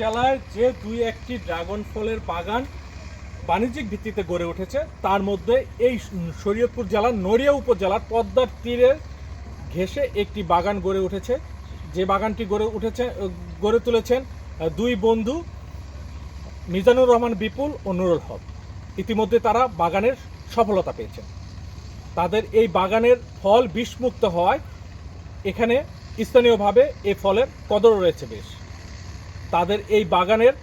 জেলায় যে দুই একটি ড্রাগন ফলের বাগান বাণিজ্যিক ভিত্তিতে গড়ে উঠেছে, তার মধ্যে এই শরীয়তপুর জেলার নড়িয়া উপজেলার পদ্মার তীরের ঘেঁষে একটি বাগান গড়ে উঠেছে। যে বাগানটি গড়ে উঠেছে, গড়ে তুলেছেন দুই বন্ধু, মিজানুর রহমান বিপুল ও নুরুল হক। ইতিমধ্যে তারা বাগানের সফলতা পেয়েছেন। তাদের এই বাগানের ফল বিষমুক্ত হওয়ায় এখানে স্থানীয়ভাবে এ ফলের কদর রয়েছে বেশ। তাদের এই বাগানের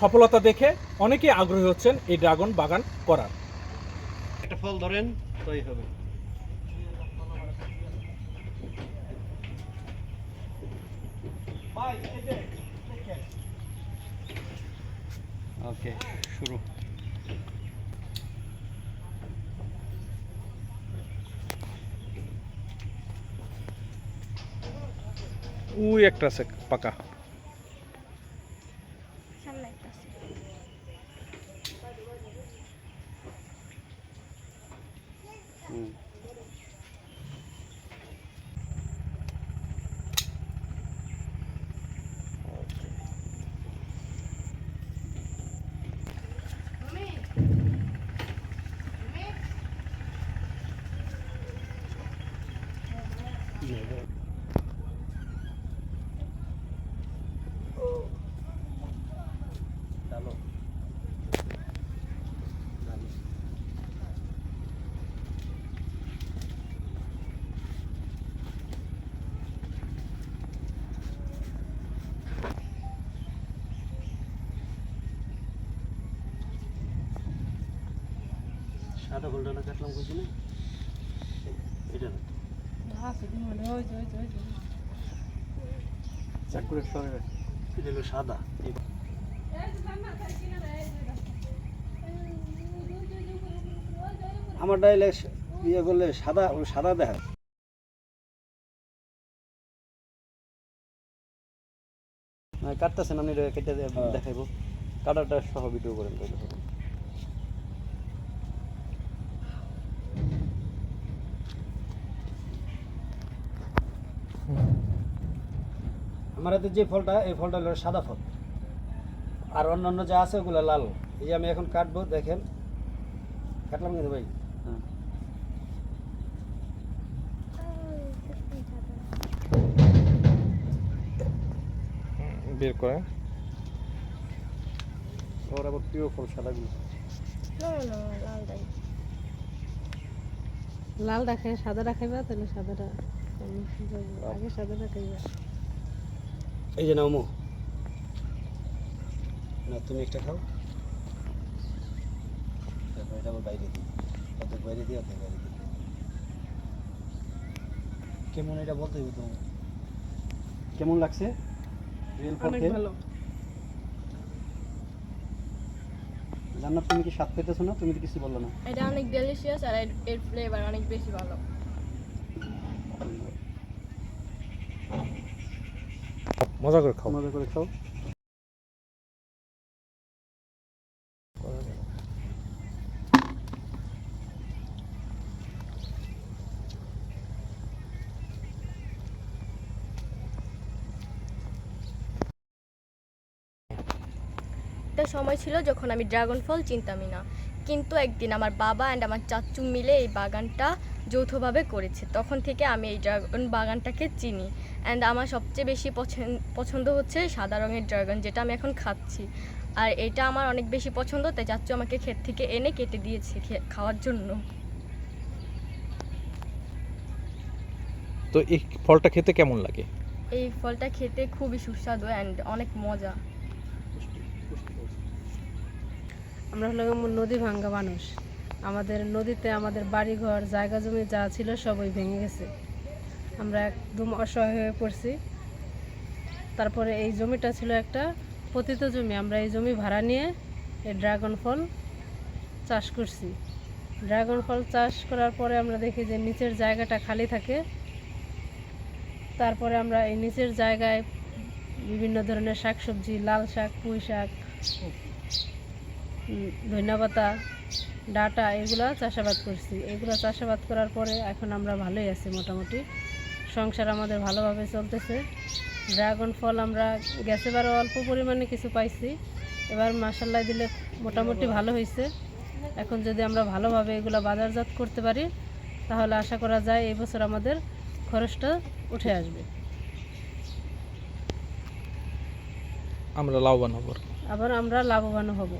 সফলতা দেখে অনেকেই আগ্রহী হচ্ছেন এই ড্রাগন বাগান করার। একটা ফল ধরেন তাই হবে। ওকে শুরু। উই একটা আছে পাকা। Mm. সাদা ফলটা না কাটলাম করছি না এটা না। চাক সরে এটা হলো সাদা। আমার ডাইলে ইয়ে করলে সাদা ও সাদা দেখা কাটতেছেন আমি এটা কেটে দে- দেখাইবো। কাটাটা সহ ভিডিও করেন আমার হাতে যে ফলটা এই ফলটা হলো সাদা ফল। আর অন্যান্য যা আছে ওগুলো লাল। এই যে আমি এখন কাটবো দেখেন। কাটলাম কিন্তু ভাই। হ্যাঁ বের করে। ওর আবার প্রিয় ফল সাদাগুলো। লাল রাখে সাদা রাখাইবা তাহলে সাদাটা এই যে নামো না তুমি একটা খাও। তারপর এটা আবার বাইরে দিই। অর্ধেক বাইরে দিই অর্ধেক বাইরে দিই। কেমন এটা বলতে হবে তো কেমন লাগছে? রিয়েল? ভালো। জান্নাত তুমি কি স্বাদ পেতেছো না? তুমি তো কিছু বলল না। এটা অনেক ডেলিশিয়াস আর এর ফ্লেভার অনেক বেশি ভালো। মজা করে খাও। মজা করে খাও। একটা সময় ছিল যখন আমি ড্রাগন ফল চিনতামই না। কিন্তু একদিন আমার বাবা অ্যান্ড আমার চাচু মিলে এই বাগানটা যৌথভাবে করেছে। তখন থেকে আমি এই ড্রাগন বাগানটাকে চিনি। অ্যান্ড আমার সবচেয়ে বেশি পছন্দ পছন্দ হচ্ছে সাদা রঙের ড্রাগন যেটা আমি এখন খাচ্ছি। আর এটা আমার অনেক বেশি পছন্দ তাই চাচু আমাকে ক্ষেত থেকে এনে কেটে দিয়েছে খে- খাওয়ার জন্য। তো এই ফলটা খেতে কেমন লাগে? এই ফলটা খেতে খুবই সুস্বাদু অ্যান্ড অনেক মজা। আমরা হলো নদী ভাঙ্গা মানুষ। আমাদের নদীতে আমাদের বাড়িঘর, জায়গা জমি যা ছিল সবই ভেঙে গেছে। আমরা একদম অসহায় হয়ে পড়ছি। তারপরে এই জমিটা ছিল একটা পতিত জমি। আমরা এই জমি ভাড়া নিয়ে এই ড্রাগন ফল চাষ করছি। ড্রাগন ফল চাষ করার পরে আমরা দেখি যে নিচের জায়গাটা খালি থাকে। তারপরে আমরা এই নিচের জায়গায় বিভিন্ন ধরনের শাকসবজি, লাল শাক, পুঁই শাক ধনিয়া পাতা ডাটা এগুলো চাষাবাদ করছি। এগুলো চাষাবাদ করার পরে এখন আমরা ভালোই আছি মোটামুটি। সংসার আমাদের ভালোভাবে চলতেছে। ড্রাগন ফল আমরা গ্যাসেবারও অল্প পরিমাণে কিছু পাইছি। এবার মাসাল্লাহ দিলে মোটামুটি ভালো হয়েছে এখন যদি আমরা ভালোভাবে এগুলো বাজারজাত করতে পারি তাহলে আশা করা যায় এই বছর আমাদের খরচটা উঠে আসবে। আমরা লাভবান হব। আবার আমরা লাভবান হব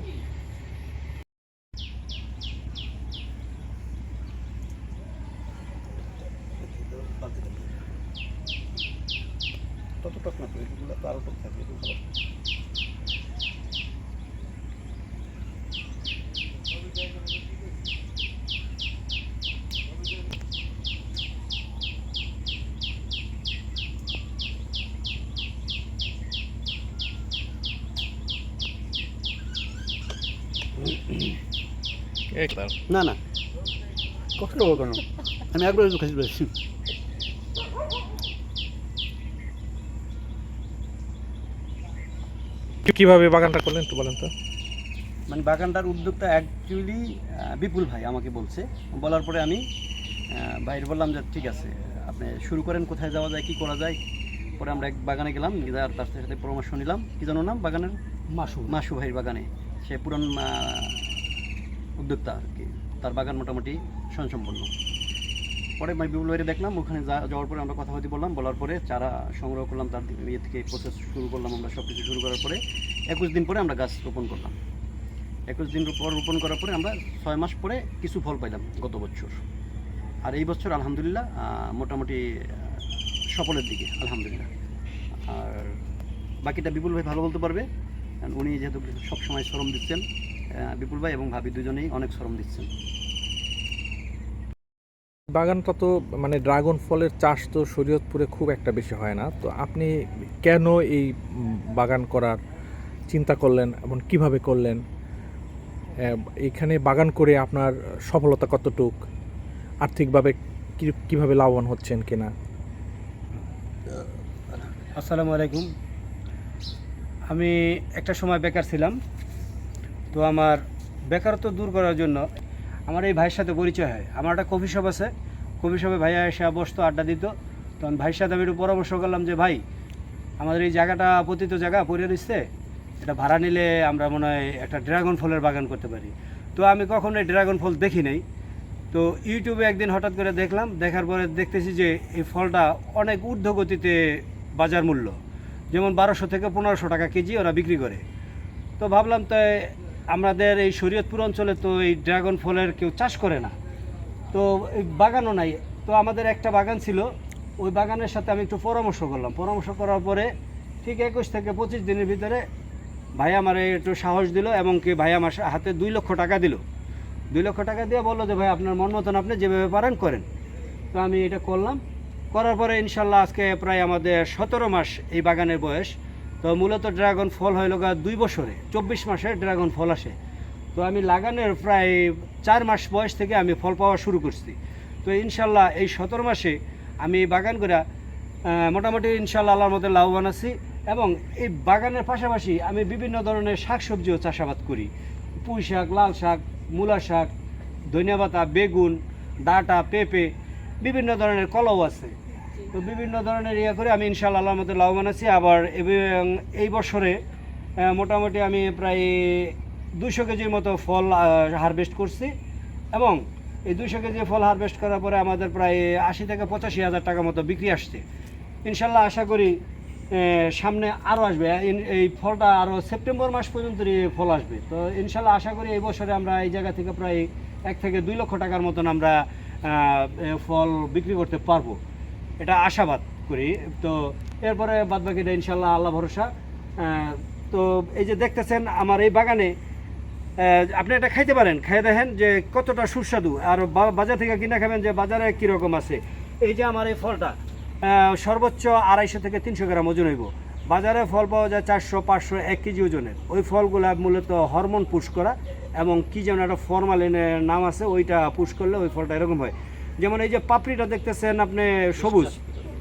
তত টক না তো এগুলো তো আরও টক থাকে এগুলো ভালো। না না। কষ্ট হবে কেন আমি একবার একটু খাইতে পারছি কীভাবে বাগানটা করলেন একটু বলেন তো। মানে বাগানটার উদ্যোগটা অ্যাকচুয়ালি বিপুল ভাই আমাকে বলছে। বলার পরে আমি ভাইয়ের বললাম যে ঠিক আছে আপনি শুরু করেন কোথায় যাওয়া যায় কি করা যায়। পরে আমরা এক বাগানে গেলাম গিয়ে আর তার সাথে পরামর্শ নিলাম। কি জানো নাম বাগানের? মাসু। মাসু ভাইয়ের বাগানে। সে পুরান উদ্যোক্তা আর কি। তার বাগান মোটামুটি স্বয়ংসম্পন্ন পরে আমি বিপুল ভাইরে দেখলাম, ওখানে যা- যাওয়ার পরে আমরা কথা বললাম, বলার পরে চারা সংগ্রহ করলাম, তার ইয়ে থেকে প্রসেস শুরু করলাম আমরা সব কিছু শুরু করার পরে একুশ দিন পরে আমরা গাছ রোপণ করলাম। একুশ দিন পর রোপণ করার পরে আমরা ছয় মাস পরে কিছু ফল পাইলাম গত বছর। আর এই বছর আলহামদুলিল্লাহ মোটামুটি সফলের দিকে, আলহামদুলিল্লাহ। আর বাকিটা বিপুল ভাই ভালো বলতে পারবে। উনি যেহেতু সবসময় শ্রম দিচ্ছেন বিপুল ভাই এবং ভাবি দুজনেই অনেক শ্রম দিচ্ছেন। বাগানটা তো মানে ড্রাগন ফলের চাষ তো শরীয়তপুরে খুব একটা বেশি হয় না। তো আপনি কেন এই বাগান করার চিন্তা করলেন এবং কীভাবে করলেন? এখানে বাগান করে আপনার সফলতা কতটুক? আর্থিকভাবে কি- কীভাবে লাভবান হচ্ছেন কিনা? আসসালামু আলাইকুম। আমি একটা সময় বেকার ছিলাম। তো আমার বেকারত্ব দূর করার জন্য আমার এই ভাইয়ের সাথে পরিচয় হয়। আমার একটা কফি শপ আছে। কফি শপে ভাইয়া এসে বসতো, আড্ডা দিত। তো আমি ভাইয়ের সাথে আমি একটু পরামর্শ করলাম যে, ভাই, আমাদের এই জায়গাটা পতিত জায়গা পড়ে দিচ্ছে। এটা ভাড়া নিলে আমরা মনে হয় একটা ড্রাগন ফলের বাগান করতে পারি। তো আমি কখনো এই ড্রাগন ফল দেখি নাই। তো ইউটিউবে একদিন হঠাৎ করে দেখলাম, দেখার পরে দেখতেছি যে, এই ফলটা অনেক ঊর্ধ্বগতিতে বাজার মূল্য। যেমন বারোশো থেকে পনেরোশো টাকা কেজি ওরা বিক্রি করে। তো ভাবলাম, তো আমাদের এই শরীয়তপুর অঞ্চলে তো এই ড্রাগন ফলের কেউ চাষ করে না। তো এই বাগানও নাই। তো আমাদের একটা বাগান ছিল, ওই বাগানের সাথে আমি একটু পরামর্শ করলাম। পরামর্শ করার পরে ঠিক একুশ থেকে পঁচিশ দিনের ভিতরে ভাই আমার একটু সাহস দিল এবং কি ভাই আমার হাতে দুই লক্ষ টাকা দিল। দুই লক্ষ টাকা দিয়ে বলল যে, ভাই, আপনার মন মতন আপনি যেভাবে পারেন, করেন। তো আমি এটা করলাম। করার পরে ইনশাল্লাহ আজকে প্রায় আমাদের সতেরো মাস এই বাগানের বয়স। তো মূলত ড্রাগন ফল হইল দুই বছরে, চব্বিশ মাসে ড্রাগন ফল আসে। তো আমি লাগানোর প্রায় চার মাস বয়স থেকে আমি ফল পাওয়া শুরু করছি। তো ইনশাল্লাহ এই সতেরো মাসে আমি বাগান করে মোটামুটি ইনশাল্লাহ আল্লাহর মধ্যে লাভবান আছি এবং এই বাগানের পাশাপাশি আমি বিভিন্ন ধরনের শাকসবজিও চাষাবাদ করি। পুঁই শাক, লাল শাক, মূলা শাক ধনিয়াপাতা বেগুন, ডাঁটা, পেঁপে, বিভিন্ন ধরনের কলাও আছে। তো বিভিন্ন ধরনের ইয়ে করে আমি ইনশাল্লাহ আল্লাহর মধ্যে লাভবান আছি। আবার এই বছরে মোটামুটি আমি প্রায় দুশো কেজির মতো ফল হারভেস্ট করছি এবং এই দুশো কেজি ফল হারভেস্ট করার পরে আমাদের প্রায় আশি থেকে পঁচাশি হাজার টাকা মতো বিক্রি আসছে। ইনশাল্লাহ আশা করি সামনে আরও আসবে। এই ফলটা আরও সেপ্টেম্বর মাস পর্যন্ত ফল আসবে। তো ইনশাল্লাহ আশা করি এই বছরে আমরা এই জায়গা থেকে প্রায় এক থেকে দুই লক্ষ টাকার মতন আমরা ফল বিক্রি করতে পারব। এটা আশাবাদ করি। তো এরপরে বাদ বাকিটা ইনশাল্লাহ আল্লাহ ভরসা। তো এই যে দেখতেছেন আমার এই বাগানে আপনি এটা খাইতে পারেন। খাই দেখেন যে কতটা সুস্বাদু। আর বাজার থেকে কিনে খাবেন যে বাজারে কীরকম আছে। এই যে আমার এই ফলটা সর্বোচ্চ আড়াইশো থেকে তিনশো গ্রাম ওজন হইব। বাজারে ফল পাওয়া যায় চারশো, পাঁচশো, এক কেজি ওজনের। ওই ফলগুলা মূলত হরমোন পুশ করা এবং কি যেন একটা ফরমালিনের নাম আছে, ওইটা পুশ করলে ওই ফলটা এরকম হয়। যেমন এই যে পাপড়িটা দেখতেছেন আপনি সবুজ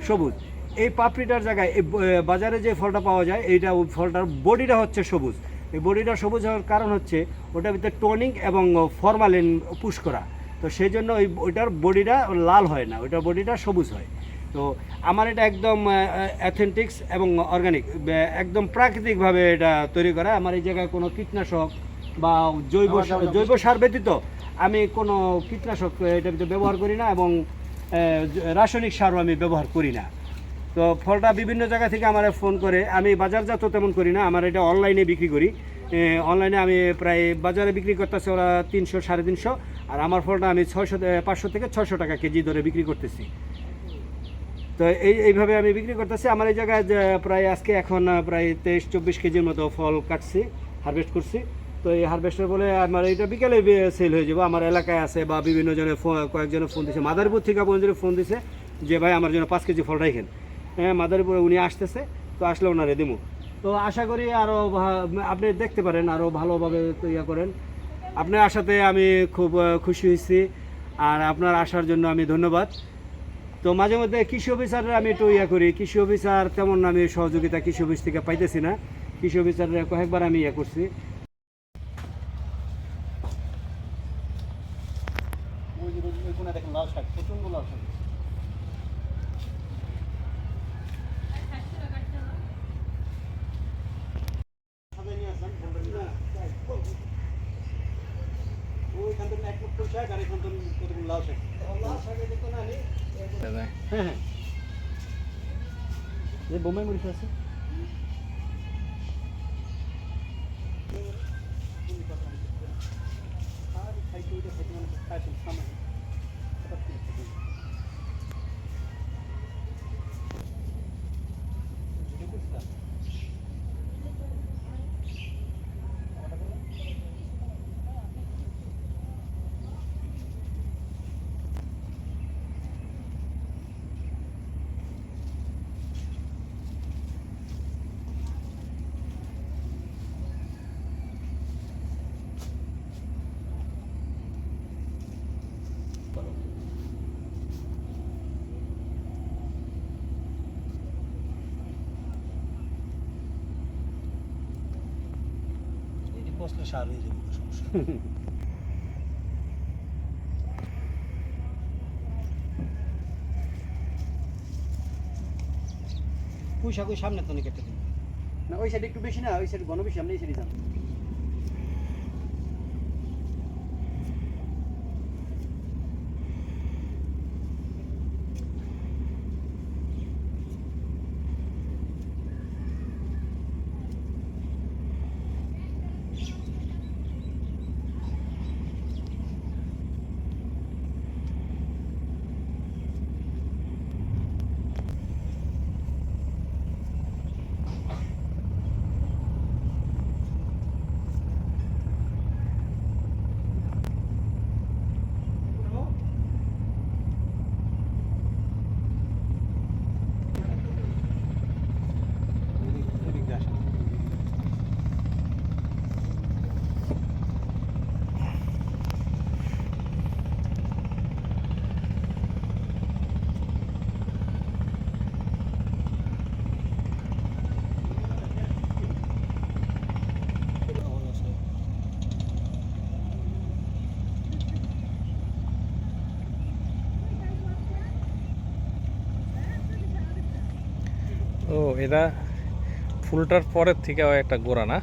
সবুজ। এই পাপড়িটার জায়গায় এই বাজারে যে ফলটা পাওয়া যায় এইটা ওই ফলটার বডিটা হচ্ছে সবুজ। এই বডিটা সবুজ হওয়ার কারণ হচ্ছে ওটার ভিতরে টোনিং এবং ফরমালিন পুশ করা। তো সেই জন্য ওই ওইটার বডিটা লাল হয় না ওইটার বডিটা সবুজ হয়। তো আমার এটা একদম অ্যাথেন্টিক্স এবং অর্গানিক একদম প্রাকৃতিকভাবে এটা তৈরি করা। আমার এই জায়গায় কোনো কীটনাশক বা জৈব সার- জৈব সার ব্যতীত আমি কোনো কীটনাশক ভিতরে ব্যবহার করি না এবং রাসায়নিক সারও আমি ব্যবহার করি না। তো ফলটা বিভিন্ন জায়গা থেকে আমার ফোন করে, আমি বাজারজাত তেমন করি না, আমার এটা অনলাইনে বিক্রি করি। অনলাইনে আমি প্রায় বাজারে বিক্রি করতেছি ওরা তিনশো, সাড়ে তিনশো, আর আমার ফলটা আমি ছয়শো পাঁচশো থেকে ছয়শো টাকা কেজি ধরে বিক্রি করতেছি। তো এই, এইভাবে আমি বিক্রি করতেছি। আমার এই জায়গায় প্রায় আজকে এখন, প্রায় তেইশ, চব্বিশ কেজির মতো ফল কাটছি, হারভেস্ট করছি। তো এই হারভেস্টার বলে আমার এটা বিকেলে সেল হয়ে যাব। আমার এলাকায় আছে বা বিভিন্ন জনের ফো- কয়েকজনের ফোন দিছে। মাদারীপুর থেকে পর্যন্ত ফোন দিছে যে, ভাই, আমার জন্য পাঁচ কেজি ফল রাখেন হ্যাঁ মাদারীপুরে উনি আসতেছে। তো আসলে ওনারে দেবো তো আশা করি আরও আপনি দেখতে পারেন আরও ভালোভাবে ইয়ে করেন। আপনার আশাতে আমি খুব খুশি হয়েছি। আর আপনার আসার জন্য আমি ধন্যবাদ। তো মাঝে মধ্যে কৃষি অফিসারের আমি একটু ইয়ে করি। কৃষি অফিসার তেমন আমি সহযোগিতা কৃষি অফিস থেকে পাইতেছি না। কৃষি অফিসারের কয়েকবার আমি ইয়ে করছি দেখেন লাল শাক প্রচণ্ড লাল শাক ওইখান থেকে এক লক্ষ শাক আর এখান থেকে কতগুলো লাল শাক লাল শাকের দেখো না আমি হ্যাঁ হ্যাঁ যে বোম্বাই মরিচ আছে এটি বসলে সার হয়ে যাবে কোনো সমস্যা। পুঁই শাক ওই সামনে তো কেটে দিন না ওই সাইড একটু বেশি না ওই সাইড ঘন বেশি আমরা এই সাইডে যাব ও এটা ফুলটার পরের থেকে একটা গোড়া না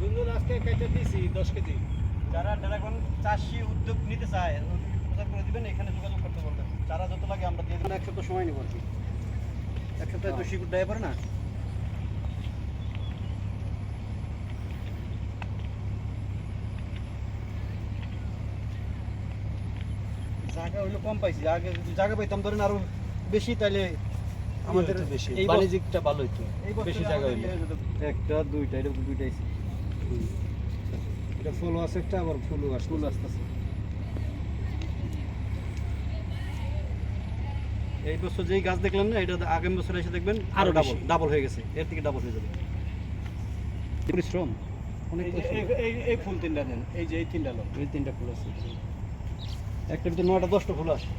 দুজন আজকে কেটে দিছি দশ কেজি যারা ড্রাগন চাষি উদ্যোগ নিতে চায় প্রচার করে দিবেন এখানে যোগাযোগ করতে বলবেন। চারা যত লাগে আমরা দিয়ে দেবো। এক সপ্তাহ সময় নেব আর কি। এক সপ্তাহে তো শিকুর দেয় পারে না? জায়গা হইল কম পাইছি। আগে যদি জায়গা পাইতাম ধরেন আরও বেশি তাহলে আমাদের বেশি। এই বাণিজ্যিকটা ভালো বেশি জায়গা হইলে। একটা দুইটা দুইটাই এটা আছে একটা আবার ফুলও আসছে ফুল আসতেছে। এই বছর যেই গাছ দেখলেন না এটা আগামী বছর এসে দেখবেন আরও ডাবল ডাবল হয়ে গেছে। এর থেকে ডাবল হয়ে যাবে। পরিশ্রম। অনেক এই ফুল তিনটা নেন এই যে এই তিনটা লোক। এই তিনটা ফুল আছে। একটা ভিতরে নয়টা দশটা ফুল আসে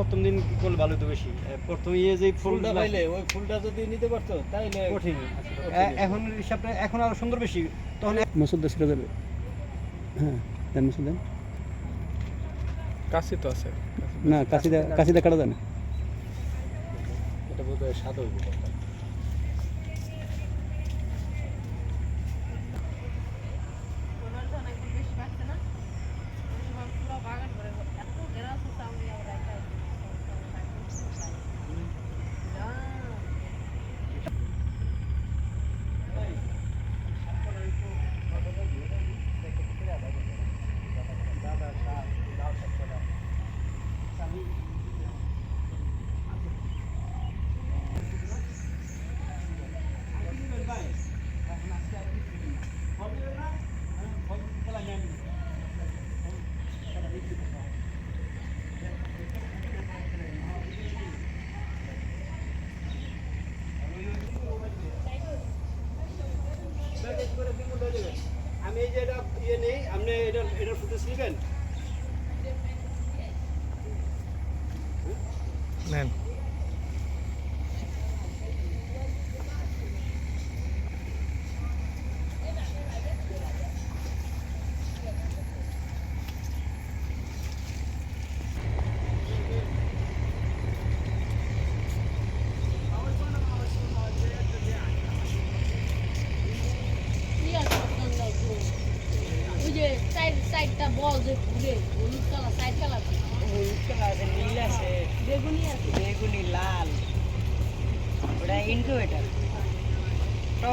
প্রথম দিন কি করলে ভালো হতো বেশি। প্রথম ইয়ে যে ফুলটা পাইলে ওই ফুলটা যদি নিতে পারতো তাইলে কঠিন। এখন হিসাবটা এখন আরও সুন্দর বেশি। তখন মসুদ দেশে যাবে হ্যাঁ দেন মসুদ দেন। কাছে তো আছে। না কাশিদা কাশিদা কাটা না এটা বোধ হয় সাদা হইব।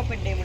ഓപ്പൺ ടൈം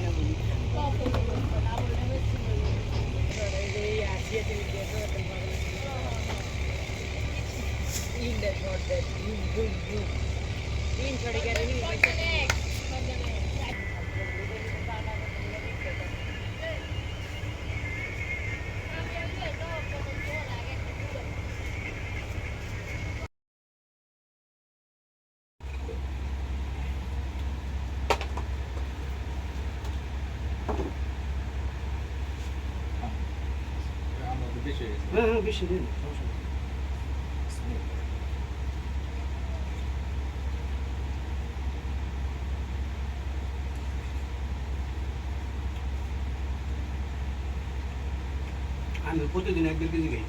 হ্যাঁ হ্যাঁ বেশি দিন আমি প্রতিদিন এক দেড় কেজি খাই।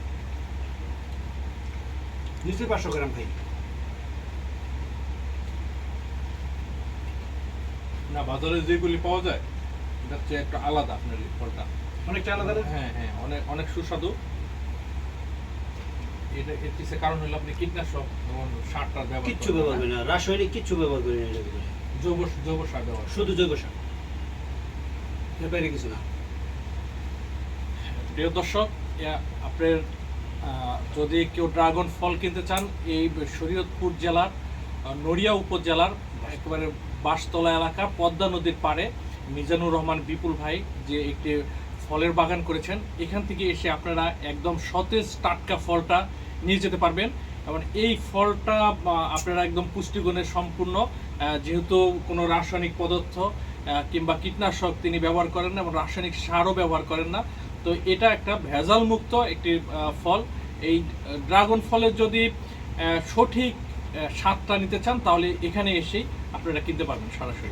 নিশ্চয়ই পাঁচশো গ্রাম খাই। না বাজারে যেগুলি পাওয়া যায় এটা হচ্ছে একটা আলাদা আপনার ফলটা। অনেকটা আলাদা হ্যাঁ হ্যাঁ অনেক অনেক সুস্বাদু। এটা এর পিছনে কারণ হলো আপনি কীটনাশক যেমন সারটা ব্যবহার কিচ্ছু ব্যবহার করি না রাসায়নিক কিচ্ছু ব্যবহার করি না এটার ভিতরে। জৈব জৈব সার ব্যবহার শুধু জৈব সার। এর বাইরে কিছু না। প্রিয় দর্শক আপনার যদি কেউ ড্রাগন ফল কিনতে চান এই শরীয়তপুর জেলার নড়িয়া উপজেলার একেবারে বাঁশতলা এলাকা পদ্মা নদীর পাড়ে মিজানুর রহমান বিপুল ভাই যে একটি ফলের বাগান করেছেন এখান থেকে এসে আপনারা একদম সতেজ টাটকা ফলটা নিয়ে যেতে পারবেন। এবং এই ফলটা আপনারা একদম পুষ্টিগুণে সম্পূর্ণ যেহেতু কোনো রাসায়নিক পদার্থ কিংবা কীটনাশক তিনি ব্যবহার করেন না এবং রাসায়নিক সারও ব্যবহার করেন না। তো এটা একটা ভেজাল মুক্ত একটি ফল। এই ড্রাগন ফলের যদি সঠিক স্বাদটা নিতে চান, তাহলে এখানে এসেই আপনারা কিনতে পারবেন সরাসরি।